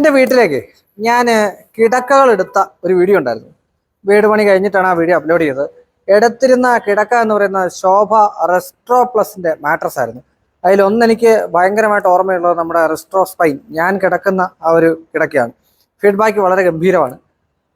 എന്റെ വീട്ടിലേക്ക് ഞാൻ കിടക്കകൾ എടുത്ത ഒരു വീഡിയോ ഉണ്ടായിരുന്നു. വീട് പണി കഴിഞ്ഞിട്ടാണ് ആ വീഡിയോ അപ്ലോഡ് ചെയ്തത്. എടുത്തിരുന്ന കിടക്ക എന്ന് പറയുന്ന ശോഭ റെസ്ട്രോ പ്ലസിന്റെ മാട്രസ് ആയിരുന്നു. അതിലൊന്ന് എനിക്ക് ഭയങ്കരമായിട്ട് ഓർമ്മയുള്ളത് നമ്മുടെ റെസ്ട്രോ സ്പൈൻ. ഞാൻ കിടക്കുന്ന ആ ഒരു കിടക്കയാണ്. ഫീഡ്ബാക്ക് വളരെ ഗംഭീരമാണ്.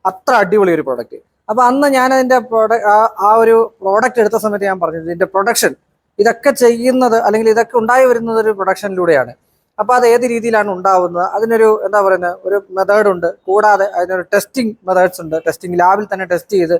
അത്ര അടിപൊളി ഒരു പ്രോഡക്റ്റ് അപ്പോൾ അന്ന് ഞാൻ അതിന്റെ പ്രോഡക്റ്റ് ആ ഒരു പ്രോഡക്റ്റ് എടുത്ത സമയത്ത് ഞാൻ പറഞ്ഞത് ഇതിന്റെ പ്രൊഡക്ഷൻ ഇതൊക്കെ ചെയ്യുന്നത് അല്ലെങ്കിൽ ഇതൊക്കെ ഉണ്ടായി വരുന്നത് ഒരു പ്രൊഡക്ഷനിലൂടെയാണ് അപ്പൊ അത് ഏത് രീതിയിലാണ് ഉണ്ടാവുന്നത്? അതിനൊരു എന്താ പറയുന്നത് ഒരു മെത്തേഡ് ഉണ്ട്. കൂടാതെ അതിനൊരു ടെസ്റ്റിംഗ് മെത്തേഡ്സ് ഉണ്ട്. ടെസ്റ്റിംഗ് ലാബിൽ തന്നെ ടെസ്റ്റ് ചെയ്ത്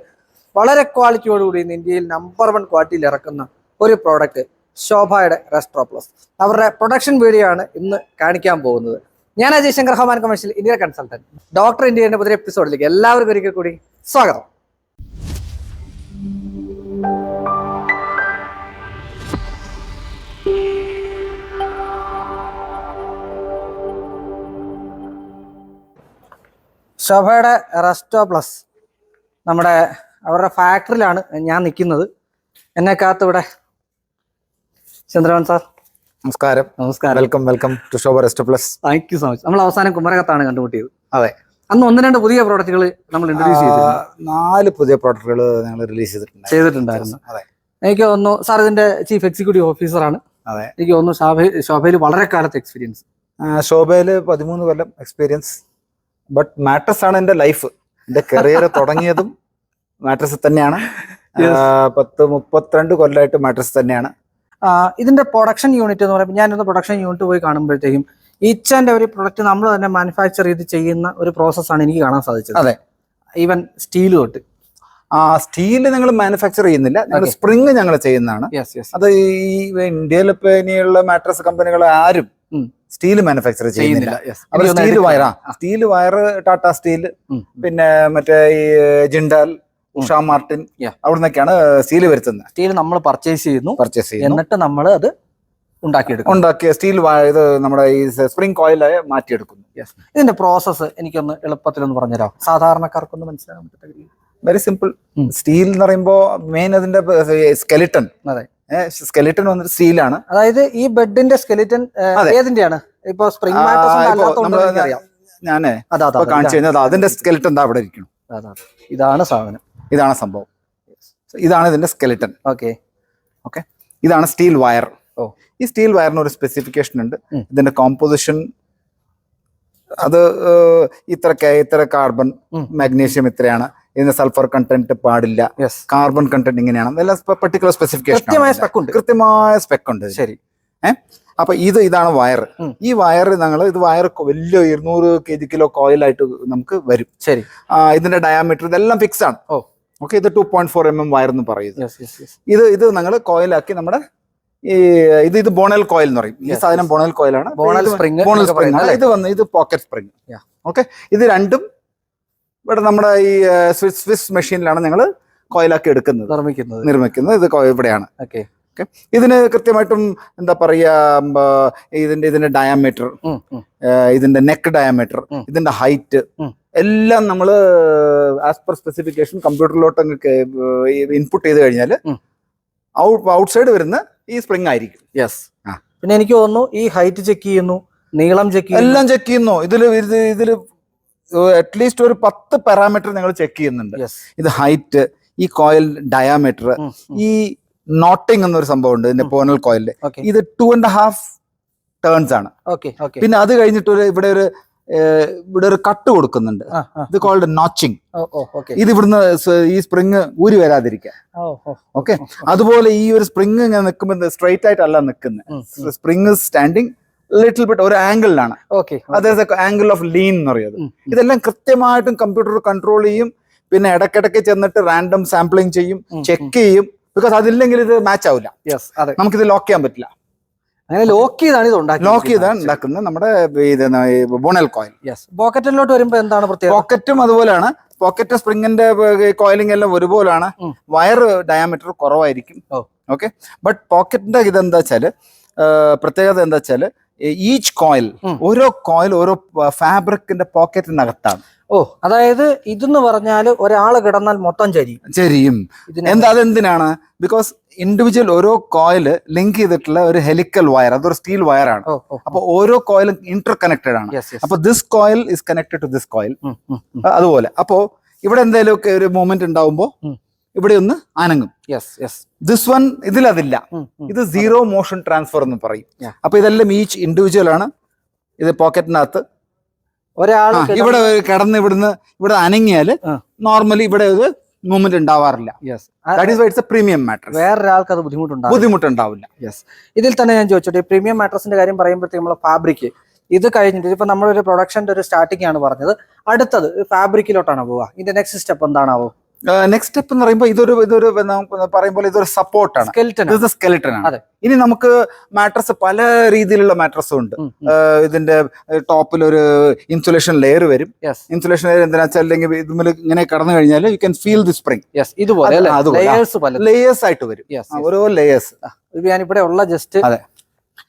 വളരെ ക്വാളിറ്റിയോടുകൂടി ഇന്ന് ഇന്ത്യയിൽ നമ്പർ വൺ ക്വാളിറ്റിയിൽ ഇറക്കുന്ന ഒരു പ്രോഡക്റ്റ് ശോഭയുടെ റെസ്ട്രോ പ്ലസ് അവരുടെ പ്രൊഡക്ഷൻ വീഡിയോ ആണ് ഇന്ന് കാണിക്കാൻ പോകുന്നത്. ഞാൻ അജയ് ശങ്കർ ഹമാൻ കമേഴ്ഷ്യൽ ഇന്ത്യ കൺസൾട്ടന്റ് ഡോക്ടർ ഇന്ത്യയുടെ പുതിയ എപ്പിസോഡിലേക്ക് എല്ലാവർക്കും ഒരിക്കൽ കൂടി സ്വാഗതം. ശോഭയുടെ റെസ്റ്റോ പ്ലസ് നമ്മുടെ അവരുടെ ഫാക്ടറിയിലാണ് ഞാൻ നിൽക്കുന്നത്. എന്നെ കാത്ത് ഇവിടെ ചന്ദ്രവൻ സാർ. നമസ്കാരം. നമസ്കാരം. Welcome welcome to Sobha rest plus thank you so much നമ്മൾ അവസാനം കുമരകത്താണ് കണ്ടുമുട്ടിയത്. അതെ. അന്ന് ഒന്ന് രണ്ട് പുതിയ പ്രോഡക്റ്റുകൾ നമ്മൾ ഇൻട്രൊഡ്യൂസ് ചെയ്തു നാല് പുതിയ പ്രോഡക്റ്റുകൾ ഞങ്ങൾ റിലീസ് ചെയ്തിട്ടുണ്ട് ചെയ്തിട്ടുണ്ടായിരുന്നു. അതെ. എനിക്ക് ഒന്ന് സാർ ഇതിന്റെ ചീഫ് എക്സിക്യൂട്ടീവ് ഓഫീസറാണ് അതെ. എനിക്ക് തോന്നുന്നു ശോഭ ശോഭയിൽ വളരെ കാലത്തെ എക്സ്പീരിയൻസ് ശോഭയിൽ പതിമൂന്ന് കൊല്ലം എക്സ്പീരിയൻസ് ബട്ട് മാട്രസ് ആണ് എന്റെ ലൈഫ് എന്റെ കരിയർ തുടങ്ങിയതും മാട്രസ് തന്നെയാണ്. പത്ത് മുപ്പത്തിരണ്ട് കൊല്ലമായിട്ട് മാട്രസ് തന്നെയാണ്. ഇതിന്റെ പ്രൊഡക്ഷൻ യൂണിറ്റ് എന്ന് പറയുമ്പോൾ ഞാനൊന്ന് പ്രൊഡക്ഷൻ യൂണിറ്റ് പോയി കാണുമ്പോഴത്തേക്കും ഈച്ച് ആൻഡ് ഒരു പ്രൊഡക്റ്റ് നമ്മൾ തന്നെ മാനുഫാക്ചർ ചെയ്ത് ചെയ്യുന്ന ഒരു പ്രോസസ്സാണ് എനിക്ക് കാണാൻ സാധിച്ചത്. അതെ. ഈവൻ സ്റ്റീൽ തൊട്ട്. ആ സ്റ്റീൽ നിങ്ങൾ മാനുഫാക്ചർ ചെയ്യുന്നില്ല. ഞങ്ങൾ. സ്പ്രിങ് ഞങ്ങൾ ചെയ്യുന്നതാണ്. അത് ഈ ഇന്ത്യയിൽ ഇപ്പൊ ഇനിയുള്ള മാട്രസ് കമ്പനികൾ ആരും. സ്റ്റീൽ മാനുഫാക്ചർ ചെയ്യുന്നില്ല. അപ്പൊ യെസ് വയർ സ്റ്റീൽ വയറാ സ്റ്റീൽ വയർ ടാറ്റ സ്റ്റീൽ പിന്നെ മറ്റേ ഈ ജിൻഡാൽ. ഉഷാ മാർട്ടിൻ. അവിടെ നിന്നൊക്കെയാണ് സ്റ്റീൽ വരുത്തുന്നത്. സ്റ്റീൽ നമ്മൾ പർച്ചേസ് ചെയ്യുന്നു. പർച്ചേസ് ചെയ്യുന്നു. എന്നിട്ട് നമ്മൾ അത് ഉണ്ടാക്കിയെടുക്കും ഉണ്ടാക്കിയ സ്റ്റീൽ ഇത് നമ്മുടെ ഈ സ്പ്രിംഗ് കോയിലായി മാറ്റിയെടുക്കുന്നു. ഇതിന്റെ പ്രോസസ്സ് എനിക്കൊന്ന് എളുപ്പത്തിലൊന്ന് പറഞ്ഞുതരാം സാധാരണക്കാർക്കൊന്ന് മനസ്സിലാക്കാൻ പറ്റത്തില്ല വെരി സിമ്പിൾ സ്റ്റീൽ എന്ന് പറയുമ്പോൾ മെയിൻ അതിന്റെ സ്കെലിട്ടൺ അതെ. സ്കെലിട്ടൺ വന്നിട്ട് സ്റ്റീലാണ് അതായത് ഈ ബെഡിന്റെ സ്കെലിറ്റൻ ഏതിന്റെയാണ്? ഇപ്പൊ സ്പ്രിംഗ് ഞാനേ കാണിച്ചു കഴിഞ്ഞാൽ അതിന്റെ സ്കെലിറ്റൺ എന്താ അവിടെ ഇരിക്കണം ഇതാണ് സാധനം. ഇതാണ് സംഭവം. ഇതാണ് ഇതിന്റെ സ്കെലിറ്റൺ ഓക്കെ. ഓക്കെ. ഇതാണ് സ്റ്റീൽ വയർ ഓ. ഈ സ്റ്റീൽ വയറിന് ഒരു സ്പെസിഫിക്കേഷൻ ഉണ്ട്. ഇതിന്റെ കോമ്പോസിഷൻ അത് ഇത്ര ഇത്ര കാർബൺ. മാഗ്നീഷ്യം ഇത്രയാണ്. ഇതിന് സൾഫർ കണ്ടന്റ് പാടില്ല. കാർബൺ കണ്ടന്റ് ഇങ്ങനെയാണ്. ഇതെല്ലാം പെർട്ടിക്കുലർ സ്പെസിഫിക്കേഷൻ കൃത്യമായ സ്പെക്കുണ്ട് ഉണ്ട്. കൃത്യമായ സ്പെക്ക് ഉണ്ട്. ശരി. ശരി അപ്പൊ ഇത് ഇതാണ് വയർ ഈ വയർ ഞങ്ങൾ ഇത് വയർ വലിയ ഇരുന്നൂറ് കെ ജി കിലോ കോയിലായിട്ട് നമുക്ക് വരും. ശരി. ഇതിന്റെ ഡയാമീറ്റർ ഇതെല്ലാം ഫിക്സ് ആണ്. ഓ. ഓക്കെ ഇത് two point four M M wire എന്ന് പറയുന്നത്. ഇത് ഇത് ഞങ്ങൾ കോയിലാക്കി നമ്മുടെ ഈ ഇത് ഇത് ബോണൽ കോയിൽ എന്ന് പറയും. ഈ സാധനം ബോണൽ കോയിലാണ് ബോണൽ സ്പ്രിംഗ് ബോണൽ സ്പ്രിംഗ് ഇത് വന്ന് ഇത് പോക്കറ്റ് സ്പ്രിംഗ്. ഓക്കെ ഇത് രണ്ടും ഇവിടെ നമ്മുടെ ഈ സ്വിസ് സ്വിസ് മെഷീനിലാണ് ഞങ്ങൾ കോയിലാക്കി എടുക്കുന്നത്. നിർമ്മിക്കുന്നത്. നിർമ്മിക്കുന്നത്. ഇത് ഇവിടെയാണ്. ഓക്കെ. ഇതിന് കൃത്യമായിട്ടും എന്താ പറയാ ഉം, ആ, ഇതിന്റെ ഇതിന്റെ ഡയാമീറ്റർ ഇതിന്റെ നെക്ക് ഡയാമീറ്റർ. ഇതിന്റെ ഹൈറ്റ് എല്ലാം നമ്മൾ ആസ് പെർ സ്പെസിഫിക്കേഷൻ കമ്പ്യൂട്ടറിലോട്ട് ഇൻപുട്ട് ചെയ്ത് കഴിഞ്ഞാൽ ഔട്ട് ഔട്ട്സൈഡ് വരുന്ന ഈ സ്പ്രിംഗ് ആയിരിക്കും. യെസ് ആ. പിന്നെ എനിക്ക് തോന്നുന്നു ഈ ഹൈറ്റ് ചെക്ക് ചെയ്യുന്നു നീളം ചെക്ക് ചെയ്യുന്നു. എല്ലാം ചെക്ക് ചെയ്യുന്നു. ഇതിൽ ഇതിൽ ഇതിൽ അറ്റ്ലീസ്റ്റ് ഒരു പത്ത് പാരാമീറ്റർ നിങ്ങൾ ചെക്ക് ചെയ്യുന്നുണ്ട്. ഇത് ഹൈറ്റ് ഈ കോയിൽ ഡയാമീറ്റർ ഈ നോട്ടിംഗ് എന്നൊരു സംഭവം ഉണ്ട് ഇതിന്റെ പോനൽ കോയിലിൽ ഇത് ടു ആൻഡ് ഹാഫ് ടേൺസ് ആണ്. പിന്നെ അത് കഴിഞ്ഞിട്ട് ഒരു ഇവിടെ ഒരു ഇവിടെ ഒരു കട്ട് കൊടുക്കുന്നുണ്ട്. ഇത് കോൾഡ് നോച്ചിങ് ഇത് ഇവിടുന്ന് ഈ സ്പ്രിങ് ഊരി വരാതിരിക്കാൻ ഓക്കെ അതുപോലെ ഈ ഒരു സ്പ്രിങ് ഇങ്ങനെ നിൽക്കുമ്പോൾ സ്ട്രെയിറ്റ് ആയിട്ടല്ല നിൽക്കുന്നത് സ്പ്രിങ് സ്റ്റാൻഡിങ് ലിറ്റിൽ ബിറ്റ് ഒരു ആംഗിളിലാണ് ഓക്കെ അതായത് ആംഗിൾ ഓഫ് ലീൻ എന്ന് പറയുന്നത്. ഇതെല്ലാം കൃത്യമായിട്ടും കമ്പ്യൂട്ടർ കൺട്രോൾ ചെയ്യും പിന്നെ ഇടയ്ക്കിടയ്ക്ക് ചെന്നിട്ട് റാൻഡം സാമ്പിളിംഗ് ചെയ്യും ചെക്ക് ചെയ്യും ബിക്കോസ് അതില്ലെങ്കിൽ ഇത് മാച്ച് ആവില്ല. നമുക്കിത് ലോക്ക് ചെയ്യാൻ പറ്റില്ല. അങ്ങനെ ലോക്ക് ചെയ്താണ് ഇത് ഉണ്ടാക്കി ലോക്ക് ചെയ്താണ് ഉണ്ടാക്കുന്നത് നമ്മുടെ ഇത് ബോണൽ കോയിൽ യെസ് പോക്കറ്റിലോട്ട് വരുമ്പോ എന്താണ് പ്രത്യേകത? പോക്കറ്റും അതുപോലെയാണ്. പോക്കറ്റ് സ്പ്രിങ്ങിന്റെ കോയിലിംഗ് എല്ലാം ഒരുപോലാണ് വയർ ഡയാമീറ്റർ കുറവായിരിക്കും. ഓക്കെ ബട്ട് പോക്കറ്റിന്റെ ഇതെന്താ വെച്ചാൽ ആ, പ്രത്യേകത എന്താ വെച്ചാൽ ഈച്ച് കോയിൽ ഓരോ കോയിൽ ഓരോ ഫാബ്രിക്കിന്റെ പോക്കറ്റിനകത്താണ് ഓ അതായത് ഇതെന്ന് പറഞ്ഞാൽ ഒരാൾ കിടന്നാൽ മൊത്തം ചരിയും. ചരിയും. എന്താ അതെന്തിനാണ്? ബിക്കോസ് ഇൻഡിവിജ്വൽ ഓരോ കോയിൽ ലിങ്ക് ചെയ്തിട്ടുള്ള ഒരു ഹെലിക്കൽ വയർ അതൊരു സ്റ്റീൽ വയർ ആണ്. അപ്പൊ ഓരോ കോയിലും ഇന്റർ കണക്റ്റഡ് ആണ് അപ്പൊ this coil is connected to this coil അതുപോലെ. അപ്പോ ഇവിടെ എന്തെങ്കിലുമൊക്കെ ഒരു മൂവ്മെന്റ് ഉണ്ടാവുമ്പോ ഉം. ഇവിടെ ഒന്ന് അനങ്ങും യെസ് യെസ് ദിസ് വൺ ഇതിലതില്ല ഇത് സീറോ മോഷൻ ട്രാൻസ്ഫർ എന്ന് പറയും. അപ്പൊ ഇതെല്ലാം ഈച്ച് ഇൻഡിവിജ്വൽ ആണ്. ഇത് പോക്കറ്റിനകത്ത് ഒരാൾ ഇവിടെ കിടന്ന് ഇവിടുന്ന് ഇവിടെ അനങ്ങിയാൽ നോർമലി ഇവിടെ ഒരു മൂവ്മെന്റ് ഉണ്ടാവാറില്ല. Yes that is why it's a premium mattress വേറൊരാൾക്ക് അത് ബുദ്ധിമുട്ടുണ്ടാകും ബുദ്ധിമുട്ടുണ്ടാവില്ല. യെസ് ഇതിൽ തന്നെ ഞാൻ ചോദിച്ചോട്ടെ പ്രീമിയം മാട്രസിന്റെ കാര്യം പറയുമ്പോഴത്തേക്ക് നമ്മളെ ഫാബ്രിക് ഇത് കഴിഞ്ഞിട്ട് ഇപ്പൊ നമ്മളൊരു പ്രൊഡക്ഷന്റെ ഒരു സ്റ്റാർട്ടിംഗ് ആണ് പറഞ്ഞത്. അടുത്തത് ഫാബ്രിക്കിലോട്ടാണ് പോവുക? ഇതിന്റെ നെക്സ്റ്റ് സ്റ്റെപ്പ് എന്താണാവോ? നെക്സ്റ്റ് സ്റ്റെപ്പ് എന്ന് പറയുമ്പോൾ ഇതൊരു ഇതൊരു പറയുമ്പോൾ ഇതൊരു സപ്പോർട്ടാണ് സ്കെൽറ്റൻ സ്കെലിട്ടൺ ആണ്. ഇനി നമുക്ക് മാട്രസ് പല രീതിയിലുള്ള മാട്രസും ഉണ്ട്. ഇതിന്റെ ടോപ്പിൽ ഒരു ഇൻസുലേഷൻ ലെയർ വരും. ഇൻസുലേഷൻ ലെയർ എന്തിനാ വെച്ചാൽ അല്ലെങ്കിൽ ഇതിൽ ഇങ്ങനെ കടന്നു കഴിഞ്ഞാൽ you can feel the spring അതുപോലെ. ലേയേഴ്സ് ആയിട്ട് വരും. ഓരോ ലേയേഴ്സ് ഞാൻ ഇവിടെ ഉള്ള ജസ്റ്റ്.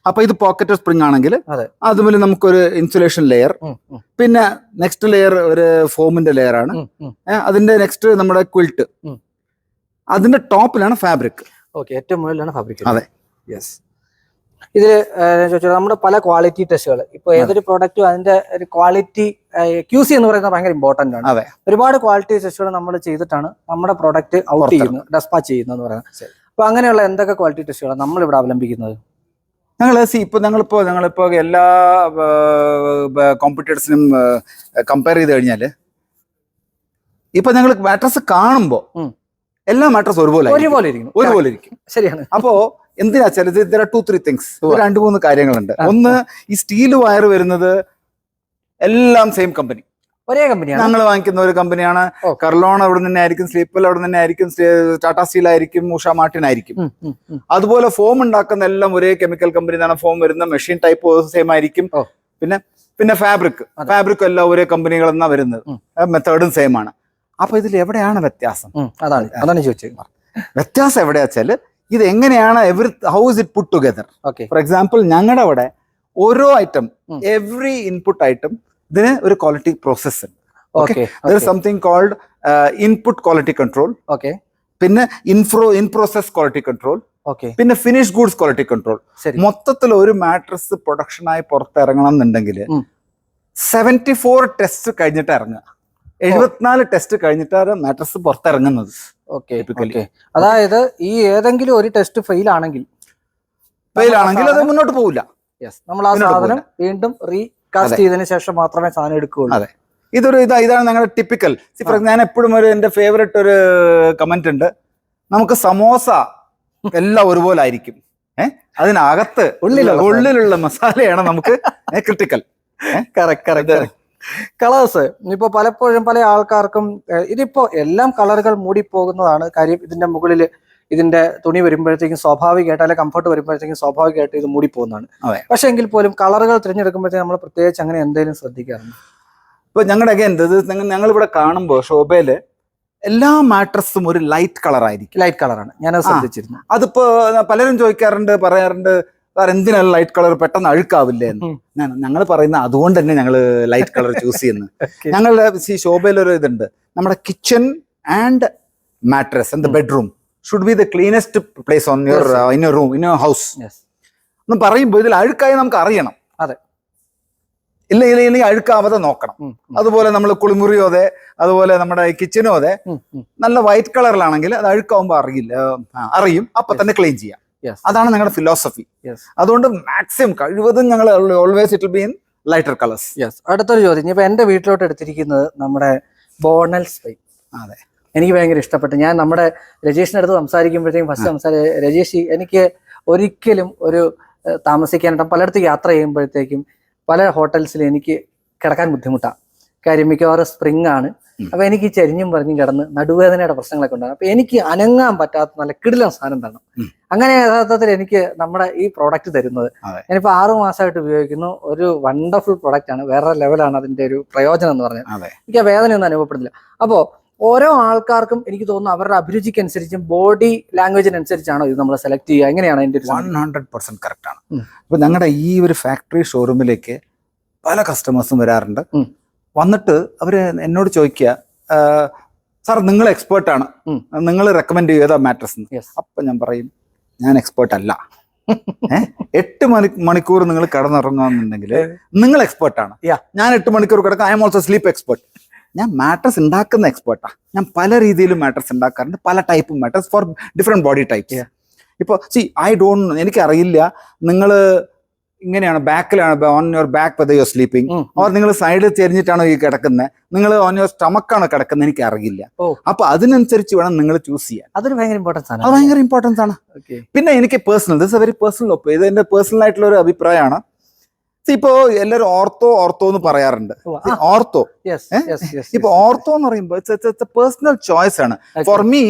അപ്പൊ ഇത് പോക്കറ്റ് സ്പ്രിംഗ് ആണെങ്കിൽ അതെ. അതുപോലെ നമുക്കൊരു ഇൻസുലേഷൻ ലെയർ പിന്നെ നെക്സ്റ്റ് ലെയർ ഒരു ഫോമിന്റെ ലെയർ ആണ്. അതിന്റെ നെക്സ്റ്റ് നമ്മുടെ ക്വിൽട്ട് അതിന്റെ ടോപ്പിലാണ് ഫാബ്രിക് ഓക്കെ ഏറ്റവും മുകളിലാണ് ഫാബ്രിക് അതെ. യെസ് ചോദിച്ചത് നമ്മുടെ പല ക്വാളിറ്റി ടെസ്റ്റുകൾ ഇപ്പൊ ഏതൊരു പ്രോഡക്റ്റും അതിന്റെ ഒരു ക്വാളിറ്റി ക്യൂ സി എന്ന് പറയുന്നത് ഭയങ്കര ഇമ്പോർട്ടന്റ് ആണ്. ഒരുപാട് ക്വാളിറ്റി ടെസ്റ്റുകൾ നമ്മൾ ചെയ്തിട്ടാണ് നമ്മുടെ പ്രോഡക്റ്റ് ഔട്ട്. ചെയ്യുന്നത് ഡെസ്പാച്ച് ചെയ്യുന്നത് പറയുന്നത്. അപ്പൊ അങ്ങനെയുള്ള എന്തൊക്കെ ക്വാളിറ്റി ടെസ്റ്റുകളാണ് നമ്മൾ ഇവിടെ അവലംബിക്കുന്നത്? ഞങ്ങൾ സി ഇപ്പൊ ഞങ്ങളിപ്പോ ഞങ്ങളിപ്പോ എല്ലാ കോമ്പറ്റേഴ്സിനും കമ്പയർ ചെയ്ത് കഴിഞ്ഞാൽ ഇപ്പൊ ഞങ്ങൾ മാട്രസ് കാണുമ്പോൾ എല്ലാ മാട്രസ് ഒരുപോലെ. ഒരുപോലെ ഇരിക്കും ഒരുപോലെ ഇരിക്കും. ശരിയാണ്. അപ്പോ എന്തിനാ വെച്ചാൽ ഇത് ഇതിൽ ടു ത്രീ തിങ്സ്. രണ്ട് മൂന്ന് കാര്യങ്ങളുണ്ട്. ഒന്ന് ഈ സ്റ്റീൽ വയർ വരുന്നത് എല്ലാം സെയിം കമ്പനി ഒരേ കമ്പനിയാണ്. ഞങ്ങൾ വാങ്ങിക്കുന്ന ഒരു കമ്പനിയാണ്. കർലോൺ അവിടെ നിന്ന് ആയിരിക്കും സ്ലീപ്പൽ അവിടെ നിന്ന് ആയിരിക്കും ടാറ്റാ സ്റ്റീൽ ആയിരിക്കും ഉഷ മാർട്ടിൻ ആയിരിക്കും. അതുപോലെ ഫോം ഉണ്ടാക്കുന്ന എല്ലാം ഒരേ കെമിക്കൽ കമ്പനി കമ്പനിന്നാണ് ഫോം വരുന്ന മെഷീൻ ടൈപ്പ് സെയിം ആയിരിക്കും. പിന്നെ പിന്നെ ഫാബ്രിക്. ഫാബ്രിക് എല്ലാം ഒരേ കമ്പനികളിൽ നിന്നാണ് വരുന്നത്. മെത്തേഡും സെയിം ആണ്. അപ്പൊ ഇതിൽ എവിടെയാണ് വ്യത്യാസം? അതാണ്. അതാണ് ചോദിച്ചത്. വ്യത്യാസം എവിടെയാ വെച്ചാൽ ഇത് എങ്ങനെയാണ് every how is it put together okay for example ഞങ്ങളുടെ അവിടെ ഓരോ ഐറ്റം. എവറി ഇൻപുട്ട് ഐറ്റം ഇതിന് ഒരു ക്വാളിറ്റി പ്രോസസ് ഉണ്ട്. Okay something called input quality control okay പിന്നെ ഇൻഫ്രോ in process quality control okay പിന്നെ ഫിനിഷ് ഗുഡ്സ് ക്വാളിറ്റി കൺട്രോൾ മൊത്തത്തിൽ ഒരു മാട്രസ് പ്രൊഡക്ഷനായി പുറത്തിറങ്ങണം എന്നുണ്ടെങ്കിൽ സെവന്റി സെവന്റി ഫോർ ടെസ്റ്റ് കഴിഞ്ഞിട്ട് ഇറങ്ങുക. എഴുപത്തിനാല് ടെസ്റ്റ് കഴിഞ്ഞിട്ടാണ് മാട്രസ് പുറത്തിറങ്ങുന്നത് ഓക്കെ അതായത് ഈ ഏതെങ്കിലും ഒരു ടെസ്റ്റ് ഫെയിൽ ആണെങ്കിൽ ഫെയിൽ ആണെങ്കിൽ അത് മുന്നോട്ട് പോകില്ല യെസ് നമ്മൾ ആ സാധനം വീണ്ടും റീകാസ്റ്റ് അതെ. ചെയ്തതിന് ശേഷം മാത്രമേ സാധനം എടുക്കുകയുള്ളൂ. അതെ. ഇതൊരു ഇതാ ഇതാണ് ഞങ്ങളുടെ ടിപ്പിക്കൽ ഞാൻ എപ്പോഴും ഒരു എന്റെ ഫേവറേറ്റ് ഒരു കമന്റ് ഉണ്ട്. നമുക്ക് സമോസ എല്ലാം ഒരുപോലെ ആയിരിക്കും ഏഹ് അതിനകത്ത് ഉള്ളിലുള്ള ഉള്ളിലുള്ള മസാലയാണ് നമുക്ക് ക്രിട്ടിക്കൽ കറക്റ്റ് കറക്റ്റ് കളേഴ്സ് ഇപ്പൊ പലപ്പോഴും പല ആൾക്കാർക്കും ഇതിപ്പോ എല്ലാം കളറുകൾ മൂടി പോകുന്നതാണ് കാര്യം ഇതിന്റെ മുകളിൽ ഇതിന്റെ തുണി വരുമ്പോഴത്തേക്കും സ്വാഭാവികമായിട്ട് അല്ലെങ്കിൽ കംഫർട്ട് വരുമ്പോഴത്തേക്കും സ്വാഭാവികമായിട്ട് ഇത് മൂടി പോകുന്നതാണ് അതെ. പക്ഷെ എങ്കിൽ പോലും കളറുകൾ തിരഞ്ഞെടുക്കുമ്പോഴത്തേക്കും നമ്മൾ പ്രത്യേകിച്ച് അങ്ങനെ എന്തെങ്കിലും ശ്രദ്ധിക്കാറുണ്ട്? ഇപ്പൊ ഞങ്ങളുടെ അഗൈൻ ഇത് ഞങ്ങൾ ഇവിടെ കാണുമ്പോൾ ഷോബയിൽ എല്ലാ മാട്രസും ഒരു ലൈറ്റ് കളർ ആയിരിക്കും. ലൈറ്റ് കളറാണ് ഞാനത് ആ. ശ്രദ്ധിച്ചിരുന്നു. അതിപ്പോ പലരും ചോദിക്കാറുണ്ട് പറയാറുണ്ട് സാർ എന്തിനാണ് ലൈറ്റ് കളർ പെട്ടെന്ന് അഴുക്കാവില്ലേ? എന്ന്. ഞാൻ ഞങ്ങൾ പറയുന്ന അതുകൊണ്ട് തന്നെ ഞങ്ങൾ ലൈറ്റ് കളർ ചൂസ് ചെയ്യുന്നത് Okay. ഞങ്ങളുടെ ഈ ശോഭയിലൊരു ഇതുണ്ട്. നമ്മുടെ kitchen and mattress and bedroom should be the cleanest place on your. In your room in your house. എന്ന് പറയുമ്പോൾ ഇതിൽ അഴുക്കായി നമുക്ക് അറിയണം അതെ. ഇല്ല ഇല്ല ഇല്ലെങ്കിൽ അഴുക്കാവാതെ നോക്കണം അതുപോലെ നമ്മൾ കുളിമുറിയോ അതെ അതുപോലെ നമ്മുടെ കിച്ചനോ അതെ. നല്ല വൈറ്റ് കളറിലാണെങ്കിൽ അത് അഴുക്കാവുമ്പോൾ അറിയില്ല അറിയും അപ്പൊ. തന്നെ ക്ലീൻ ചെയ്യാം. അതാണ് ഞങ്ങളുടെ ഫിലോസഫി. അതുകൊണ്ട് മാക്സിമം കഴിവതും ഞങ്ങൾ always it be in lighter colours yes അടുത്തൊരു ചോദ്യം ഇപ്പൊ എന്റെ വീട്ടിലോട്ട് എടുത്തിരിക്കുന്നത് നമ്മുടെ ബോണൽ സ്പൈ അതെ എനിക്ക് ഭയങ്കര ഇഷ്ടപ്പെട്ടു. ഞാൻ നമ്മുടെ രജേഷിന്റെ അടുത്ത് സംസാരിക്കുമ്പോഴത്തേക്കും ഫസ്റ്റ് സംസാരി രജേഷ് എനിക്ക് ഒരിക്കലും ഒരു താമസിക്കാനായിട്ട് പലയിടത്ത് യാത്ര ചെയ്യുമ്പോഴത്തേക്കും പല ഹോട്ടൽസിൽ എനിക്ക് കിടക്കാൻ ബുദ്ധിമുട്ടാണ് കാര്യം മിക്കവാറും സ്പ്രിംഗ് ആണ്. അപ്പൊ എനിക്ക് ചെരിഞ്ഞും പറഞ്ഞും കിടന്ന് നടുവേദനയുടെ പ്രശ്നങ്ങളൊക്കെ ഉണ്ടാകും. അപ്പൊ എനിക്ക് അനങ്ങാൻ പറ്റാത്ത നല്ല കിടിലം സാധനം തരണം. അങ്ങനെ യഥാർത്ഥത്തിൽ എനിക്ക് നമ്മുടെ ഈ പ്രോഡക്റ്റ് തരുന്നത്. ഞാനിപ്പോ ആറു മാസമായിട്ട് ഉപയോഗിക്കുന്നു. ഒരു വണ്ടർഫുൾ പ്രോഡക്റ്റ് ആണ്. വേറെ ലെവലാണ് അതിന്റെ ഒരു പ്രയോജനം എന്ന് പറഞ്ഞാൽ. എനിക്ക് ആ വേദനയൊന്നും അനുഭവപ്പെടുന്നില്ല. അപ്പോ ഓരോ ആൾക്കാർക്കും എനിക്ക് തോന്നുന്നു അവരുടെ അഭിരുചിക്ക് അനുസരിച്ചും ബോഡി ലാംഗ്വേജിനനുസരിച്ചാണോ ഇത് നമ്മൾ സെലക്ട് ചെയ്യുക? എങ്ങനെയാണ് ഒരു വൺ ഹൺഡ്രഡ് പെർസെന്റ് കറക്റ്റ് ആണ്. ഇപ്പൊ ഞങ്ങളുടെ ഈ ഒരു ഫാക്ടറി ഷോറൂമിലേക്ക് പല കസ്റ്റമേഴ്സും വരാറുണ്ട്. വന്നിട്ട് അവർ എന്നോട് ചോദിക്കുക സാർ നിങ്ങൾ എക്സ്പേർട്ട് ആണ്. നിങ്ങൾ റെക്കമെൻഡ് ചെയ്താ മാട്രസ്. അപ്പൊ ഞാൻ പറയും ഞാൻ എക്സ്പേർട്ട് അല്ല? എട്ട് മണി മണിക്കൂർ നിങ്ങൾ കിടന്നുറങ്ങുന്നുണ്ടെങ്കിൽ നിങ്ങൾ എക്സ്പേർട്ട് ആണ്. ഞാൻ എട്ട് മണിക്കൂർ കിടക്കാം. I'm also sleep expert ഞാൻ മാട്രസ് ഉണ്ടാക്കുന്ന എക്സ്പേർട്ടാ ഞാൻ പല രീതിയിലും മാട്രസ് ഉണ്ടാക്കാറുണ്ട്. പല type mattress for different body type. ഇപ്പോൾ സി ഐ ഡോണ്ട് എനിക്കറിയില്ല. നിങ്ങൾ ഇങ്ങനെയാണ് ബാക്കിലാണ് on your back whether your sleeping. Or നിങ്ങൾ സൈഡിൽ ചെരിഞ്ഞിട്ടാണോ ഈ കിടക്കുന്നത് നിങ്ങൾ ഓൺ യുവർ സ്റ്റമക്കാണോ കിടക്കുന്നത് എനിക്ക് അറിയില്ല. അപ്പൊ അതിനനുസരിച്ച് വേണം നിങ്ങൾ ചൂസ് ചെയ്യാൻ. അതൊരു ഭയങ്കര ഇമ്പോർട്ടൻസ് അത് ആണ് ഭയങ്കര ഇമ്പോർട്ടൻസ് ആണ്. പിന്നെ എനിക്ക് personal this a very personal ഒപ്പ് ഇത് എന്റെ പേഴ്സണൽ ആയിട്ടുള്ള ഒരു അഭിപ്രായമാണ്. ഇപ്പോ എല്ലാരും ഓർത്തോ ഓർത്തോ എന്ന് പറയാറുണ്ട്. ഓർത്തോ ഇപ്പൊ ഓർത്തോ എന്ന് പറയുമ്പോൾ ഇറ്റ്സ് പേഴ്സണൽ ചോയ്സ് ആണ്. ഫോർ മീ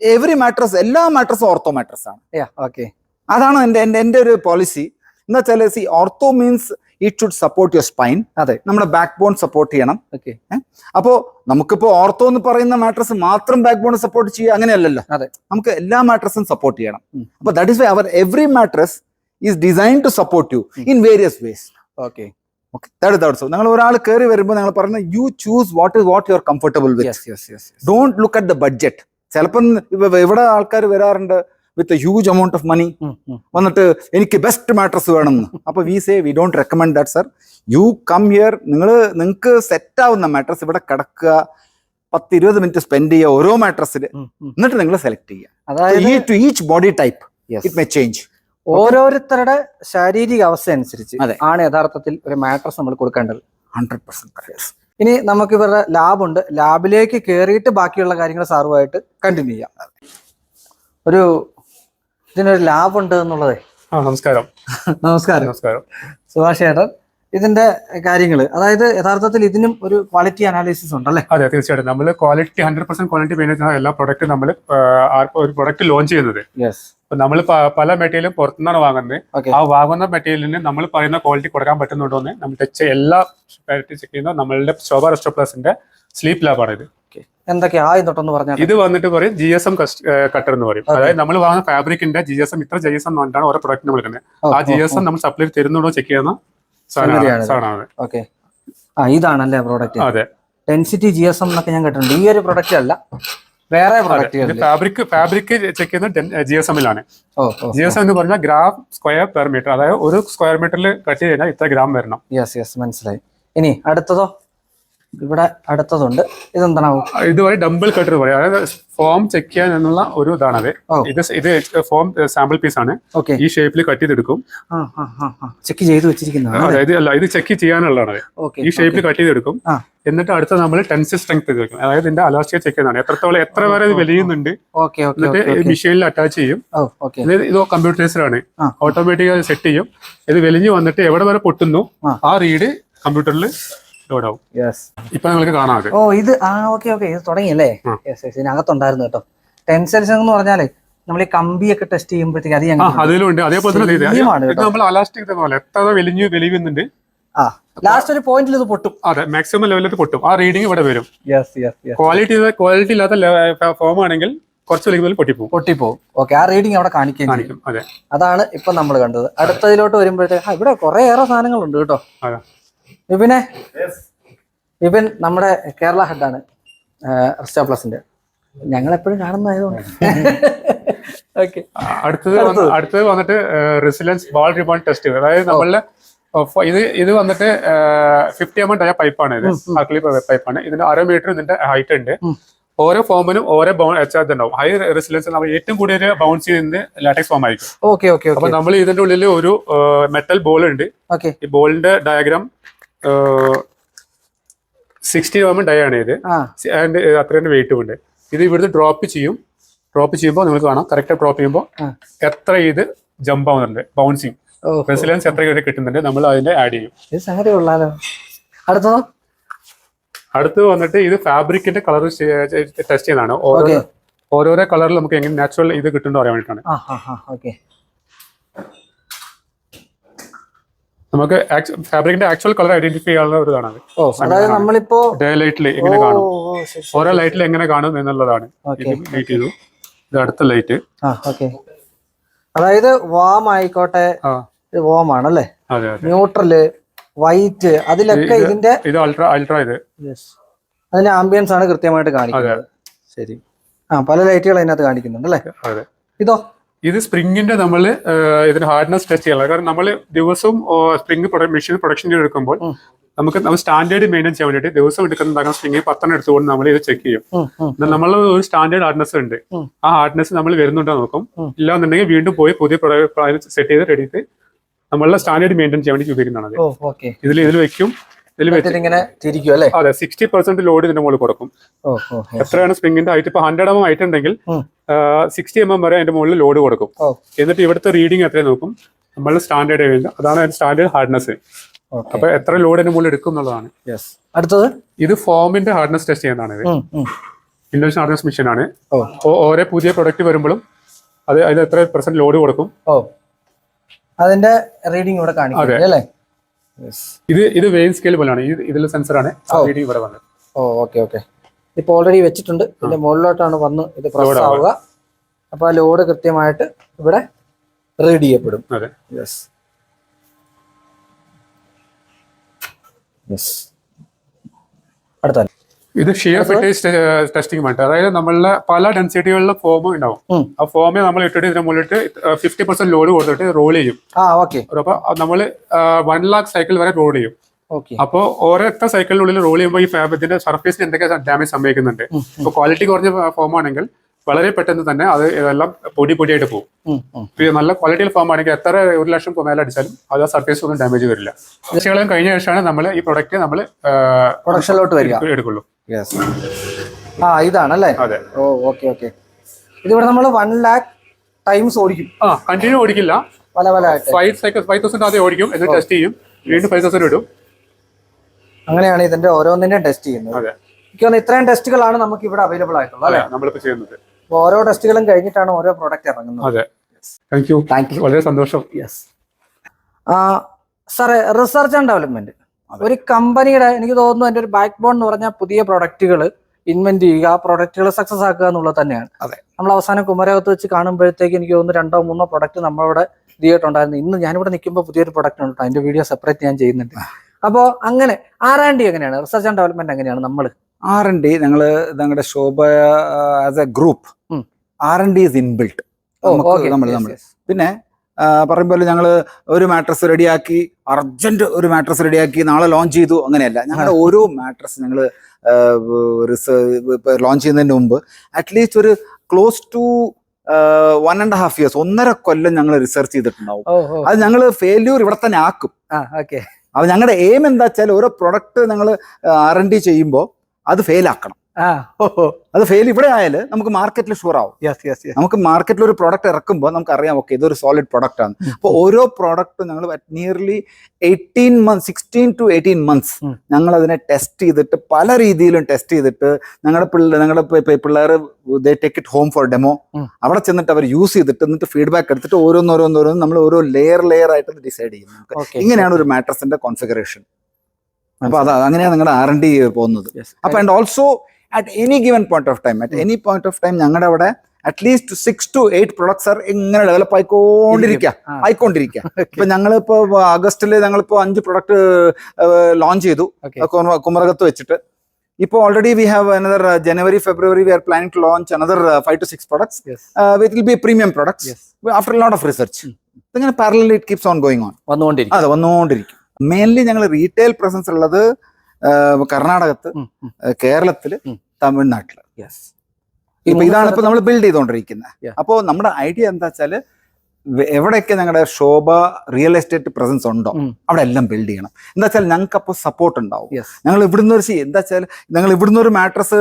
എവറി മാട്രസ് എല്ലാ മാട്രസും ഓർത്തോ മാട്രസ് ആണ്. ഓക്കെ അതാണ് എന്റെ എന്റെ എന്റെ ഒരു പോളിസി എന്താ വെച്ചാൽ see ortho means it should support your spine അതെ. നമ്മുടെ ബാക്ക് ബോൺ സപ്പോർട്ട് ചെയ്യണം ഓക്കെ അപ്പോ നമുക്കിപ്പോ ഓർത്തോ എന്ന് പറയുന്ന മാട്രസ് മാത്രം ബാക്ക് ബോൺ സപ്പോർട്ട് ചെയ്യുക അങ്ങനെയല്ലല്ലോ. അതെ. നമുക്ക് എല്ലാ മാട്രസും സപ്പോർട്ട് ചെയ്യണം. അപ്പൊ that is why our every mattress is design to support you in various ways okay okay third third so നിങ്ങൾ ഒരാൾ കയറി വരുമ്പോൾ നിങ്ങൾ പറഞ്ഞ you choose what is what you are comfortable with don't look at the budget ചിലപ്പം ഇവ- ഇവിടെ ആൾക്കാർ വരാറുണ്ട്? With huge amount of money വന്നിട്ട് എനിക്ക് ബെസ്റ്റ് മാട്രസ് വേണമെന്ന് അപ്പൊ we say we don't recommend that sir you come here നിങ്ങൾ നിങ്ങൾക്ക് സെറ്റ് ആവുന്ന മാട്രസ് ഇവിടെ കിടക്കുക. പത്ത് ഇരുപത് മിനിറ്റ് സ്പെൻഡ് ചെയ്യുക ഓരോ മാട്രസിൽ എന്നിട്ട് നിങ്ങൾ സെലക്ട് ചെയ്യുക. അതായത് each body type. It may change ഓരോരുത്തരുടെ ശാരീരിക അവസ്ഥ അനുസരിച്ച് ആണ് യഥാർത്ഥത്തിൽ ഒരു മാട്രസ് നമ്മൾ കൊടുക്കേണ്ടത്. ഹൺഡ്രഡ് പെർസെന്റ് ഇനി നമുക്ക് ഇവരുടെ ലാബുണ്ട് ലാബിലേക്ക് കയറിയിട്ട് ബാക്കിയുള്ള കാര്യങ്ങൾ സാറുമായിട്ട് കണ്ടിന്യൂ ചെയ്യാം. ഒരു ഇതിനൊരു ലാബ് ഉണ്ട് എന്നുള്ളതേ. ആ നമസ്കാരം. നമസ്കാരം. നമസ്കാരം. സുഭാഷ് ചേട്ടൻ ഇതിന്റെ കാര്യങ്ങൾ അതായത് യഥാർത്ഥത്തിൽ ഇതിനും ഒരു ക്വാളിറ്റി അനാലിസിസ് ഉണ്ടല്ലേ? അതെ തീർച്ചയായിട്ടും. നമ്മൾ quality hundred percent quality main എല്ലാ പ്രൊഡക്റ്റും നമ്മൾ ഒരു പ്രൊഡക്റ്റ് ലോഞ്ച് ചെയ്യുന്നത്. യെസ് നമ്മൾ പല മെറ്റീരിയലും പുറത്തുനിന്നാണ് വാങ്ങുന്നത്. ആ വാങ്ങുന്ന മെറ്റീരിയലിന് നമ്മൾ പറയുന്ന ക്വാളിറ്റി കൊടുക്കാൻ പറ്റുന്നുണ്ടോ എന്ന് നമ്മൾ ടെച്ച് എല്ലാ ചെക്ക് ചെയ്യുന്ന നമ്മളുടെ ശോഭ റെസ്റ്റോ പ്ലസിന്റെ സ്ലീപ്പ് ലാബാണ് ഇത്. ആദ്യം തൊട്ടെന്ന് പറഞ്ഞാൽ ഇത് വന്നിട്ട് പറയും ജി എസ് എം കട്ടർ എന്ന് പറയും. അതായത് നമ്മൾ വാങ്ങുന്ന ഫാബ്രിക്കിന്റെ ജി എസ് എം ഇത്ര ജി എസ് എം പറഞ്ഞിട്ടാണ് ഓരോ പ്രൊഡക്റ്റ് നമ്മൾ എടുക്കുന്നത് ആ ജി എസ് എം നമ്മൾ സപ്ലൈ തരുന്നുണ്ടോ ചെക്ക് ചെയ്യുന്ന ഓക്കെ. ആ ഇതാണല്ലേ പ്രോഡക്റ്റ് അതെ. ഡെൻസിറ്റി ജി എസ് എം എന്നൊക്കെ ഞാൻ കേട്ടിട്ടുണ്ട്. ഈ ഒരു പ്രൊഡക്റ്റ് അല്ല. വേറെ ഇത് പ്രൊഡക്റ്റുകൾ ഫാബ്രിക് ഫാബ്രിക് ചെക്ക് ചെയ്യുന്നത് ജി എസ് എമ്മിലാണ് ജി എസ് എം എന്ന് പറഞ്ഞാൽ ഗ്രാം സ്ക്വയർ പെർ മീറ്റർ അതായത് ഒരു സ്ക്വയർ മീറ്ററിൽ കട്ട് ചെയ്ത് കഴിഞ്ഞാൽ ഇത്ര ഗ്രാം വരണം. യെസ് യെസ് മനസ്സിലായി. ഇനി അടുത്തതോ? ഇവിടെ അടുത്തതുണ്ട്. ഇതെന്താണാവും? ഇതുവരെ ഡബിൾ കട്ടർ പറയും. അതായത് ഫോം ചെക്ക് ചെയ്യാൻ എന്നുള്ള ഒരു ഇതാണത്. അത് ഇത് ഇത് ഫോം സാമ്പിൾ പീസ് ആണ്. ഓക്കെ. ഈ ഷേപ്പിൽ കട്ട് ചെയ്തെടുക്കും. ചെക്ക് ചെയ്ത് വെച്ചിരിക്കുന്നതാണ് അതായത് അല്ല ഇത് ചെക്ക് ചെയ്യാനുള്ളതാണ്. ഈ ഷേപ്പിൽ കട്ട് ചെയ്തെടുക്കും. എന്നിട്ട് അടുത്ത നമ്മൾ ടെൻസ് സ്ട്രെങ്ത് ചെയ്ത് വെക്കും. അതായത് ഇതിന്റെ അലാസ്റ്റിക് ചെക്ക് ചെയ്യുന്നതാണ്. എത്രത്തോളം എത്ര വരെ ഇത് വലിയുന്നുണ്ട്. ഓക്കെ ഓക്കെ എന്നിട്ട് മെഷീനിൽ അറ്റാച്ച് ചെയ്യും. ഇത് ഇത് കമ്പ്യൂട്ടറൈസ്ഡ് ആണ്. ഓട്ടോമാറ്റിക് സെറ്റ് ചെയ്യും. ഇത് വലിഞ്ഞു വന്നിട്ട് എവിടെ വരെ പൊട്ടുന്നു. ആ. റീഡ് കമ്പ്യൂട്ടറിൽ ലോഡ് ആവും ഇപ്പൊ നിങ്ങൾക്ക് കാണാം ഓ ഇത് ആ ഓക്കെ ഓക്കെ ഇത് തുടങ്ങിയല്ലേ? അല്ലേ യെസ് യെസ് ഇതിനകത്തുണ്ടായിരുന്നു കേട്ടോ. ടെൻസൽസ് എന്ന് പറഞ്ഞാലേ നമ്മൾ ഈ കമ്പിയൊക്കെ ടെസ്റ്റ് ചെയ്യുമ്പോഴത്തേക്ക് അത് ഞങ്ങൾ അതിലും ഉണ്ട്. അതേപോലെ തന്നെ. നമ്മൾ അലാസ്റ്റിക് പോലെ. എത്ര വലിഞ്ഞു വലിയുന്നുണ്ട്. ലാസ്റ്റ് ഒരു പോയിന്റിൽ ഇത് പൊട്ടും. അതെ മാക്സിമം ലെവലിൽ ഇത് പൊട്ടും. ആ റീഡിംഗ് ഇവിടെ വരും. ക്വാളിറ്റി ക്വാളിറ്റി ഇല്ലാത്ത ഫോം ആണെങ്കിൽ കുറച്ച് വലിക്കുമ്പോൾ പൊട്ടിപ്പോവും. പൊട്ടിപ്പോവും. ഓക്കെ ആ റീഡിംഗ് അവിടെ കാണിക്കും അതെ. അതാണ് ഇപ്പൊ നമ്മൾ കണ്ടത്. അടുത്തതിലോട്ട് വരുമ്പോഴത്തേക്ക് ഇവിടെ കുറെ ഏറെ സാധനങ്ങളുണ്ട് കേട്ടോ. വിപിനെ? വിപിൻ നമ്മുടെ കേരള ഹെഡാണ് റിസ്റ്റോ പ്ലസിന്റെ ഞങ്ങൾ എപ്പോഴും കാണുന്നതായതുകൊണ്ട്. ഓക്കെ അടുത്തത് അടുത്തത്. വന്നിട്ട് റെസിലൻസ് ബോൾ റിബോൺ ടെസ്റ്റ് അതായത് നമ്മളുടെ ഇത് ഇത് വന്നിട്ട് ഫിഫ്റ്റി എം എം ഡയ പൈപ്പാണ് ഇത്. ആക്ലി പൈപ്പാണ് ഇതിന്റെ അര മീറ്റർ ഇതിന്റെ ഹൈറ്റ് ഉണ്ട്. ഓരോ ഫോമിനും ഓരോ ചാർജ് ഉണ്ടാവും. ഹൈ റെസിലൻസ് നമ്മൾ ഏറ്റവും കൂടുതൽ ബൗൺസ് ചെയ്യുന്ന ലാറ്റക്സ് ഫോം ആയിരിക്കും. ഓക്കെ ഓക്കെ അപ്പൊ ഓക്കെ നമ്മൾ ഇതിന്റെ ഉള്ളിൽ ഒരു മെറ്റൽ ബോൾ ഉണ്ട്. ഈ ബോളിന്റെ ഡയഗ്രാം സിക്സ്റ്റി ആകുമ്പോൾ ഡൈ ആണ് ഇത്. ആൻഡ് അത്രയും വെയിറ്റും ഉണ്ട്. ഇത് ഇവിടുന്ന് ഡ്രോപ്പ് ചെയ്യും. ഡ്രോപ്പ് ചെയ്യുമ്പോൾ നിങ്ങൾക്ക് കാണാം. കറക്റ്റ് ഡ്രോപ്പ് ചെയ്യുമ്പോൾ എത്ര ഇത് ജമ്പ് ആവുന്നുണ്ട്. ബൗൺസിങ് റെസിലൻസ് എത്ര വരെ കിട്ടുന്നുണ്ട് നമ്മൾ അതിന്റെ ആഡ് ചെയ്യും. ഇത് സംഗതി കൊള്ളാലോ. അടുത്തതോ? അടുത്ത് വന്നിട്ട് ഇത് ഫാബ്രിക്കിന്റെ കളർ ടെസ്റ്റ് ചെയ്യുന്നതാണ് ഓരോ ഓരോരോ കളറിൽ നമുക്ക് എങ്ങനെ നാച്ചുറൽ ഇത് കിട്ടുന്നു അറിയാൻ വേണ്ടിയിട്ടാണ് ആ ഹാ ഹാ ഓക്കെ നമുക്ക് ഫാബ്രിക്കിന്റെ ആക്ച്വൽ കളർ ഐഡന്റിഫൈ ചെയ്യാനുള്ള ഒരു ഇതാണ് ഓ അതായത് നമ്മളിപ്പോ ഡേ ലൈറ്റിൽ എങ്ങനെ കാണും. ഓരോ ലൈറ്റിൽ എങ്ങനെ കാണും എന്നുള്ളതാണ്. ലൈറ്റ് ചെയ്തു. ഇത് അടുത്ത ലൈറ്റ് അതായത് വാം ആയിക്കോട്ടെ വാം ആണല്ലേ? ന്യൂട്രൽ വൈറ്റ് അതിലൊക്കെ ഇതിന്റെ ഇത് അൾട്രാ അൾട്രാ ഇത്. അതിന്റെ ആംബിയൻസ് ആണ് കൃത്യമായിട്ട് കാണിക്കുന്നത്. ശരി. ആ പല ലൈറ്റുകൾ അതിനകത്ത് കാണിക്കുന്നുണ്ട് അല്ലേ? ഇതോ? ഇത് സ്പ്രിങ്ങിന്റെ നമ്മൾ ഇതിന് ഹാർഡ്നെസ് ടെസ്റ്റ് ചെയ്യാനുള്ള കാരണം നമ്മൾ ദിവസവും സ്പ്രിംഗ് മെഷീൻ പ്രൊഡക്ഷൻ എടുക്കുമ്പോൾ നമുക്ക് നമ്മൾ സ്റ്റാൻഡേർഡ് മെയിന്റെയിൻ ചെയ്യാൻ വേണ്ടിയിട്ട് ദിവസം എടുക്കുന്ന സ്പ്രിംഗ് പത്തെണ്ണം എടുത്തുകൊണ്ട് നമ്മൾ ഇത് ചെക്ക് ചെയ്യും. നമ്മൾ ഒരു സ്റ്റാൻഡേർഡ് ഹാർഡ്നെസ് ഉണ്ട്. ആ ഹാർഡ്നെസ് നമ്മൾ വരുന്നുണ്ടോ നോക്കും. ഇല്ലാന്നുണ്ടെങ്കിൽ വീണ്ടും പോയി പുതിയ സെറ്റ് ചെയ്ത് റെഡി നമ്മളുടെ സ്റ്റാൻഡേർഡ് മെയിന്റെയിൻ ചെയ്യാൻ വേണ്ടി ഉപയോഗിക്കുന്നതാണ് ഇതിൽ ഇതിൽ വെക്കും. ഇങ്ങനെ തിരിക്കും അല്ലേ? അതെ സിക്സ്റ്റി പെർസെന്റ് ലോഡ് ഇതിന്റെ മുകളിൽ കൊടുക്കും. എത്രയാണ് സ്പ്രിംഗിന്റെ ഹൈറ്റ് ഇപ്പൊ ഹൺഡ്രഡ് എം ഹൈറ്റ് ഉണ്ടെങ്കിൽ. സിക്സ്റ്റി എം എം വരെ അതിന്റെ മുകളിൽ ലോഡ് കൊടുക്കും. എന്നിട്ട് ഇവിടുത്തെ റീഡിംഗ് എത്രയും നോക്കും? നമ്മൾ സ്റ്റാൻഡേർഡ് ഏരിയ അതാണ് അതിന്റെ സ്റ്റാൻഡേർഡ് ഹാർഡ്നെസ് അപ്പൊ എത്ര ലോഡ് അതിന്റെ മുകളിൽ എടുക്കും എന്നുള്ളതാണ്. അടുത്തത്? ഇത് ഫോമിന്റെ ഹാർഡ്നെസ് ടെസ്റ്റ് ചെയ്യുന്നതാണ് ഇത്. ഇൻഡോഷൻ ഹാർഡ്നെസ് മെഷീൻ ആണ്. ഓരോ പുതിയ പ്രൊഡക്റ്റ് വരുമ്പോഴും അത് അതിന് എത്ര പെർസെന്റ് ലോഡ് കൊടുക്കും? അതിന്റെ റീഡിംഗ് ഇവിടെ കാണിക്കും അല്ലേ? ഇത് ഇത് വെയിൻ സ്കെയിൽ പോലെയാണ്. ഇത് ഇതിൽ സെൻസറാണ് റീഡിംഗ് ഇവിടെ വന്നത്. ഓ ഓക്കെ ഓക്കെ ഇപ്പൊ ഓൾറെഡി വെച്ചിട്ടുണ്ട്. ഇതിന്റെ മുകളിലോട്ടാണ് വന്ന് ഇത് പ്രസ് ആവുക. അപ്പൊ ആ ലോഡ് കൃത്യമായിട്ട് ഇവിടെ റീഡ് ചെയ്യപ്പെടും. അതെ. യെസ് യെസ് അടുത്ത ഇത് ഷിയർ ഫിറ്റേജ് ടെസ്റ്റിംഗ് വേണ്ട. അതായത് നമ്മളുടെ പല ഡെൻസിറ്റികളിലെ ഫോം ഉണ്ടാവും. ആ ഫോമെ നമ്മൾ ഇട്ടിട്ട് ഇതിന് മുകളിലിട്ട് ഫിഫ്റ്റി പെർസെന്റ് ലോഡ് കൊടുത്തിട്ട് റോൾ ചെയ്യും. അപ്പൊ നമ്മൾ വൺ ലാക്ക് സൈക്കിൾ വരെ റോൾ ചെയ്യും. അപ്പോ അപ്പോൾ എത്ര സൈക്കിളിനുള്ളിൽ റോൾ ചെയ്യുമ്പോൾ ഈ ഫാബ്രിക്കിന്റെ സർഫേസിന് എന്തൊക്കെ ഡാമേജ് സംഭവിക്കുന്നുണ്ട്. ഇപ്പോൾ ക്വാളിറ്റി കുറഞ്ഞ ഫോം ആണെങ്കിൽ വളരെ പെട്ടെന്ന് തന്നെ അത് ഇതെല്ലാം പൊടി പൊടിയായിട്ട് പോകും. നല്ല ക്വാളിറ്റിയിൽ ഫോം ആണെങ്കിൽ എത്ര ഒരു ലക്ഷം മേലെ അടിച്ചാലും അത് ആ സർഫേസ് ഒന്നും ഡാമേജ് വരില്ല. കഴിഞ്ഞ ശേഷമാണ് നമ്മൾ ഈ പ്രൊഡക്റ്റ് നമ്മൾ പ്രൊഡക്ഷനിലോട്ട് എടുക്കുള്ളൂ. യെസ് ആ ഇതാണല്ലേ? അതെ. ഓ ഓക്കെ ഓക്കെ ഇതിവിടെ നമ്മൾ വൺ ലാക്ക് ടൈംസ് ഓടിക്കും. ആ കണ്ടിന്യൂ ഓടിക്കില്ല. പല പല ഫൈവ് സൈക്കിൾ ഫൈവ് തൗസൻഡ് ആദ്യം ഓടിക്കും എന്നിട്ട് ടെസ്റ്റ് ചെയ്യും. വീണ്ടും ഫൈവ് തൗസൻഡ് ഇടും. അങ്ങനെയാണ് ഇതിന്റെ ഓരോന്നിന്റെയും ടെസ്റ്റ് ചെയ്യുന്നത്. അതെ. എനിക്ക് ഇത്രയും ടെസ്റ്റുകളാണ് നമുക്ക് ഇവിടെ അവൈലബിൾ ആയിട്ടുള്ളത് അല്ലേ? നമ്മളിപ്പോ ചെയ്യുന്നത്. ഓരോ ടെസ്റ്റുകളും കഴിഞ്ഞിട്ടാണ് ഓരോ പ്രോഡക്റ്റ് ഇറങ്ങുന്നത്. അതെ. താങ്ക് യു താങ്ക് യു വളരെ സന്തോഷം. യെസ് സാറേ റിസർച്ച് ആൻഡ് ഡെവലപ്മെന്റ് ഒരു കമ്പനിയുടെ എനിക്ക് തോന്നുന്നു അതിന്റെ ഒരു ബാക്ക് ബോൺ എന്ന് പറഞ്ഞാൽ പുതിയ പ്രൊഡക്റ്റുകൾ ഇൻവെന്റ് ചെയ്യുക ആ പ്രൊഡക്റ്റുകൾ സക്സസ് ആക്കുക എന്നുള്ളത് തന്നെയാണ്. അതെ. നമ്മൾ അവസാനം കുമരകത്ത് വെച്ച് കാണുമ്പോഴത്തേക്ക് എനിക്ക് തോന്നുന്നു രണ്ടോ മൂന്നോ പ്രൊഡക്റ്റ് നമ്മളിവിടെ ചെയ്തിട്ടുണ്ടായിരുന്നു ഇന്ന് ഞാനിവിടെ നിൽക്കുമ്പോൾ പുതിയൊരു പ്രൊഡക്റ്റ് ഉണ്ട് അതിന്റെ വീഡിയോ സെപ്പറേറ്റ് ഞാൻ ചെയ്യുന്നുണ്ട്. അപ്പോൾ അങ്ങനെ ആർ ആൻഡ് ഡി എങ്ങനെയാണ്? റിസർച്ച് ആൻഡ് ഡെവലപ്മെന്റ് എങ്ങനെയാണ് നമ്മൾ ആർ എൻ ഡി ഞങ്ങൾ ഞങ്ങളുടെ Sobha as a group R n D is inbuilt നമ്മൾ നമ്മൾ പിന്നെ ആ, പറയും പോലെ ഞങ്ങൾ ഒരു മാട്രസ് റെഡിയാക്കി അർജന്റ് ഒരു മാട്രസ് റെഡിയാക്കി നാളെ ലോഞ്ച് ചെയ്തു. അങ്ങനെയല്ല. ഞങ്ങളുടെ ഓരോ മാട്രസ് ഞങ്ങൾ ലോഞ്ച് ചെയ്യുന്നതിന് മുമ്പ് അറ്റ്ലീസ്റ്റ് ഒരു close to one and half years ഒന്നര കൊല്ലം ഞങ്ങൾ റിസർച്ച് ചെയ്തിട്ടുണ്ടാവും. അത് ഞങ്ങൾ ഫെയില്യൂർ ഇവിടെ തന്നെ ആക്കും. അത് ഞങ്ങളുടെ എയിം എന്താ വെച്ചാൽ ഓരോ പ്രൊഡക്റ്റ് ഞങ്ങൾ ആർ എൻ ഡി ചെയ്യുമ്പോൾ അത് ഫെയിൽ ആക്കണം. അത് ഫെയിൽ ഇവിടെ ആയാൽ നമുക്ക് മാർക്കറ്റിൽ ഷുവർ ആവും. യെസ് യെസ് നമുക്ക് മാർക്കറ്റിൽ ഒരു പ്രോഡക്റ്റ് ഇറക്കുമ്പോൾ നമുക്ക് അറിയാം ഓക്കെ ഇതൊരു സോളിഡ് പ്രോഡക്റ്റ് ആണ്. അപ്പോൾ ഓരോ പ്രോഡക്റ്റ് ഞങ്ങൾ nearly eighteen months sixteen to eighteen months. ഞങ്ങൾ അതിനെ ടെസ്റ്റ് ചെയ്തിട്ട് പല രീതിയിലും ടെസ്റ്റ് ചെയ്തിട്ട് ഞങ്ങളുടെ പിള്ളേർ ഞങ്ങളുടെ പിള്ളേർ they take it home for demo. അവിടെ ചെന്നിട്ട് അവർ യൂസ് ചെയ്തിട്ട് എന്നിട്ട് ഫീഡ്ബാക്ക് എടുത്തിട്ട് ഓരോന്നോരോന്നോരോന്ന് നമ്മൾ ഓരോ ലെയർ ലെയർ ആയിട്ട് ഡിസൈഡ് ചെയ്യുന്നു ഇങ്ങനെയാണ് ഒരു മാട്രസിന്റെ കോൺഫിഗറേഷൻ അപ്പൊ അത് അങ്ങനെയാണ് നിങ്ങളുടെ ആർ എൻ ഡി പോകുന്നത്. അപ്പൊ and also at any given point of time at any point of time ഞങ്ങളുടെ അവിടെ at least six to eight products are ഇങ്ങനെ ഡെവലപ്പ് ആയിക്കൊണ്ടിരിക്കുക. ആയിക്കൊണ്ടിരിക്കുക ഇപ്പൊ ഞങ്ങളിപ്പോ ആഗസ്റ്റിൽ ഞങ്ങളിപ്പോ അഞ്ച് പ്രൊഡക്റ്റ് ലോഞ്ച് ചെയ്തു. കുമരകത്ത് വെച്ചിട്ട്. ഇപ്പോൾ already we have another January February we are planning to launch another five to six products. With will be premium products. After lot of research ഇങ്ങനെ parallel it keeps on going on വന്നുകൊണ്ടിരിക്കും. അതെ വന്നുകൊണ്ടിരിക്കും. Mainly ഞങ്ങൾ retail presence ഉള്ളത് കർണാടകത്ത് കേരളത്തിൽ. തമിഴ്നാട്ടിൽ. ഇപ്പൊ ഇതാണ് ഇപ്പൊ നമ്മൾ ബിൽഡ് ചെയ്തുകൊണ്ടിരിക്കുന്നത് Yeah. അപ്പോൾ നമ്മുടെ ഐഡിയ എന്താ വെച്ചാൽ എവിടെയൊക്കെ ഞങ്ങളുടെ ശോഭ റിയൽ എസ്റ്റേറ്റ് പ്രസൻസ് ഉണ്ടോ. അവിടെ എല്ലാം ബിൽഡ് ചെയ്യണം. എന്താ വെച്ചാൽ ഞങ്ങൾക്ക് അപ്പോൾ സപ്പോർട്ട് ഉണ്ടാവും ഞങ്ങൾ ഇവിടുന്ന് ഒരു എന്താ വെച്ചാൽ ഞങ്ങൾ ഇവിടുന്ന് ഒരു മാട്രസ്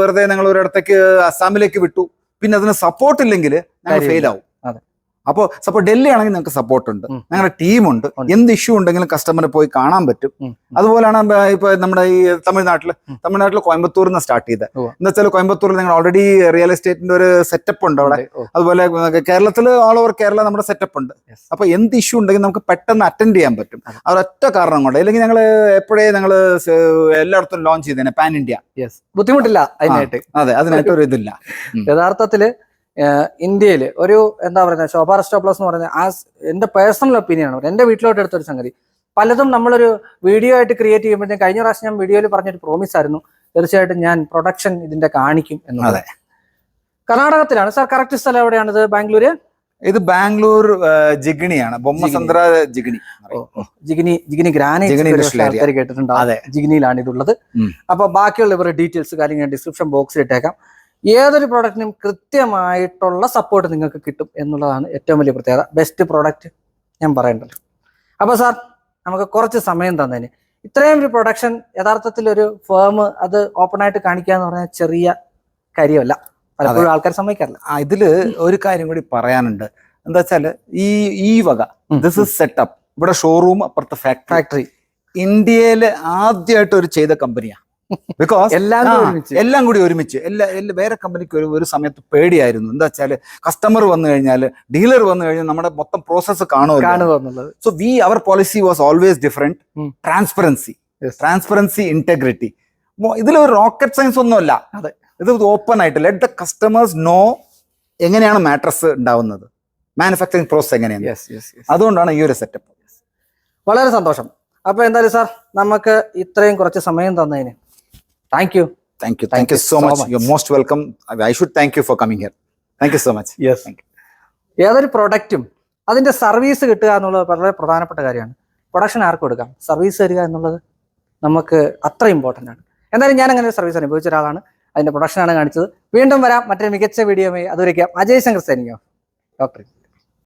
വെറുതെ ഞങ്ങൾ ഒരിടത്തേക്ക് അസ്സാമിലേക്ക് വിട്ടു. പിന്നെ അതിന് സപ്പോർട്ട് ഇല്ലെങ്കിൽ ഞങ്ങൾ ഫെയിൽ ആവും. അപ്പോൾ സപ്പോ ഡൽഹി ആണെങ്കിൽ നിങ്ങൾക്ക് സപ്പോർട്ട് ഉണ്ട്. ഞങ്ങളുടെ ടീമുണ്ട്. ഉണ്ട്. എന്ത് ഇഷ്യൂ ഉണ്ടെങ്കിലും കസ്റ്റമറെ പോയി കാണാൻ പറ്റും. അതുപോലെയാണ് ഇപ്പൊ നമ്മുടെ ഈ തമിഴ്നാട്ടിൽ തമിഴ്നാട്ടിൽ കോയമ്പത്തൂരിൽ നിന്ന് സ്റ്റാർട്ട് ചെയ്തത്. എന്താ വെച്ചാൽ കോയമ്പത്തൂരിൽ നിങ്ങൾ ഓൾറെഡി റിയൽ എസ്റ്റേറ്റിന്റെ ഒരു സെറ്റപ്പ് ഉണ്ട് അവിടെ. അതുപോലെ കേരളത്തിൽ ഓൾ ഓവർ കേരള നമ്മുടെ സെറ്റപ്പ് ഉണ്ട്. അപ്പൊ എന്ത് ഇഷ്യൂ ഉണ്ടെങ്കിൽ നമുക്ക് പെട്ടെന്ന് അറ്റൻഡ് ചെയ്യാൻ പറ്റും. അതൊറ്റ കാരണം കൊണ്ട്. അല്ലെങ്കിൽ ഞങ്ങൾ എപ്പോഴേ ഞങ്ങൾ എല്ലായിടത്തും ലോഞ്ച് ചെയ്തേനെ പാൻ ഇന്ത്യ. ബുദ്ധിമുട്ടില്ല അതിനായിട്ട്. അതെ അതിനായിട്ട് ഒരു ഇതില്ല. യഥാർത്ഥത്തിൽ ഇന്ത്യയിൽ ഒരു എന്താ പറയുന്നത് ശോഭാ റെസ്റ്റോ പ്ലസ് എന്ന് പറയുന്നത് ആ എന്റെ എന്റെ പേഴ്സണൽ ഒപ്പീനിയൻ ആണ്. എന്റെ വീട്ടിലോട്ട് എടുത്തൊരു സംഗതി. പലതും നമ്മളൊരു വീഡിയോ ആയിട്ട് ക്രിയേറ്റ് ചെയ്യുമ്പോഴത്തേക്കും കഴിഞ്ഞ പ്രാവശ്യം ഞാൻ വീഡിയോയിൽ പറഞ്ഞൊരു പ്രോമിസ് ആയിരുന്നു. തീർച്ചയായിട്ടും ഞാൻ പ്രൊഡക്ഷൻ ഇതിന്റെ കാണിക്കും എന്നുള്ളത്. കർണാടകത്തിലാണ്. സാർ കറക്റ്റ് സ്ഥലം എവിടെയാണിത്? ബാംഗ്ലൂര്? ഇത് ബാംഗ്ലൂർ ജിഗ്നിയാണ് ജിഗിണിയാണ് ബൊമ്മസന്ദ്ര ജിഗിണി. ജിഗിനി ജിഗിനി ഗ്രാനി ജിഗിനി. ആൾക്കാർ കേട്ടിട്ടുണ്ടാവും. അതെ. ജിഗിനിയിലാണ് ഇതുള്ളത്. അപ്പൊ ബാക്കിയുള്ള ഇവരുടെ ഡീറ്റെയിൽസ് കാര്യങ്ങൾ ഞാൻ ഡിസ്ക്രിപ്ഷൻ ബോക്സിൽ ഇട്ടേക്കാം. ഏതൊരു പ്രോഡക്റ്റിനും കൃത്യമായിട്ടുള്ള സപ്പോർട്ട് നിങ്ങൾക്ക് കിട്ടും എന്നുള്ളതാണ് ഏറ്റവും വലിയ പ്രത്യേകത. ബെസ്റ്റ് പ്രോഡക്റ്റ് ഞാൻ പറയേണ്ടല്ലോ അപ്പൊ സാർ നമുക്ക് കുറച്ച് സമയം തന്നതിന്. ഇത്രയും ഒരു പ്രൊഡക്ഷൻ യഥാർത്ഥത്തിൽ ഒരു ഫേം അത് ഓപ്പൺ ആയിട്ട് കാണിക്കുക എന്ന് പറഞ്ഞാൽ ചെറിയ കാര്യമല്ല. പലപ്പോഴും ആൾക്കാർ സമ്മതിക്കാറില്ല. ഇതിൽ ഒരു കാര്യം കൂടി പറയാനുണ്ട്. എന്താ വെച്ചാൽ ഈ ഈ വക. ദിസ് ഇസ് സെറ്റപ്പ് ഇവിടെ ഷോറൂം അപ്പുറത്തെ ഫാക്ടറി ഫാക്ടറി ഇന്ത്യയിൽ ആദ്യമായിട്ട് ഒരു ചെയ്ത കമ്പനിയാണ് ബിക്കോസ് എല്ലാം എല്ലാം കൂടി ഒരുമിച്ച്. എല്ലാ എല്ലാ വേറെ കമ്പനിക്ക് ഒരു ഒരു സമയത്ത് പേടിയായിരുന്നു. എന്താ വെച്ചാൽ കസ്റ്റമർ വന്നു കഴിഞ്ഞാൽ ഡീലർ വന്നു കഴിഞ്ഞാൽ നമ്മുടെ മൊത്തം പ്രോസസ്സ് കാണുമല്ലോ. So we our policy was always different. Transparency. Transparency integrity ഇതിൽ റോക്കറ്റ് സയൻസ് ഒന്നുമല്ല. ഇത് ഓപ്പൺ ആയിട്ട് ലെറ്റ് ദ കസ്റ്റമേഴ്സ് നോ എങ്ങനെയാണ് മാട്രസ് ഉണ്ടാവുന്നത്. മാനുഫാക്ചറിങ് പ്രോസസ് എങ്ങനെയാണ്. അതുകൊണ്ടാണ് ഈ ഒരു സെറ്റപ്പ് വളരെ സന്തോഷം. അപ്പൊ എന്തായാലും സാർ നമുക്ക് ഇത്രയും കുറച്ച് സമയം തന്നതിന് thank you thank you thank you so much you most welcome I should thank you for coming here thank you so much yes ഏതൊരു പ്രൊഡക്റ്റും അതിന്റെ സർവീസ് കിട്ടുക എന്നുള്ളത് വളരെ പ്രധാനപ്പെട്ട കാര്യമാണ്. പ്രൊഡക്ഷൻ ആർക്ക് കൊടുക്കാം? സർവീസ് തരിക എന്നുള്ളത് നമുക്ക് അത്ര ഇമ്പോർട്ടന്റ് ആണ്. എന്തായാലും ഞാൻ അങ്ങനെ ഒരു സർവീസ് അനുഭവിച്ച ഒരാളാണ്. അതിന്റെ പ്രൊഡക്ഷനാണ് കാണിച്ചത്. വീണ്ടും വരാം. മറ്റൊരു മികച്ച വീഡിയോയുമായി അതുവരയ്ക്കാം അജയ് ശങ്കർ സൈനിയോ ഡോക്ടർ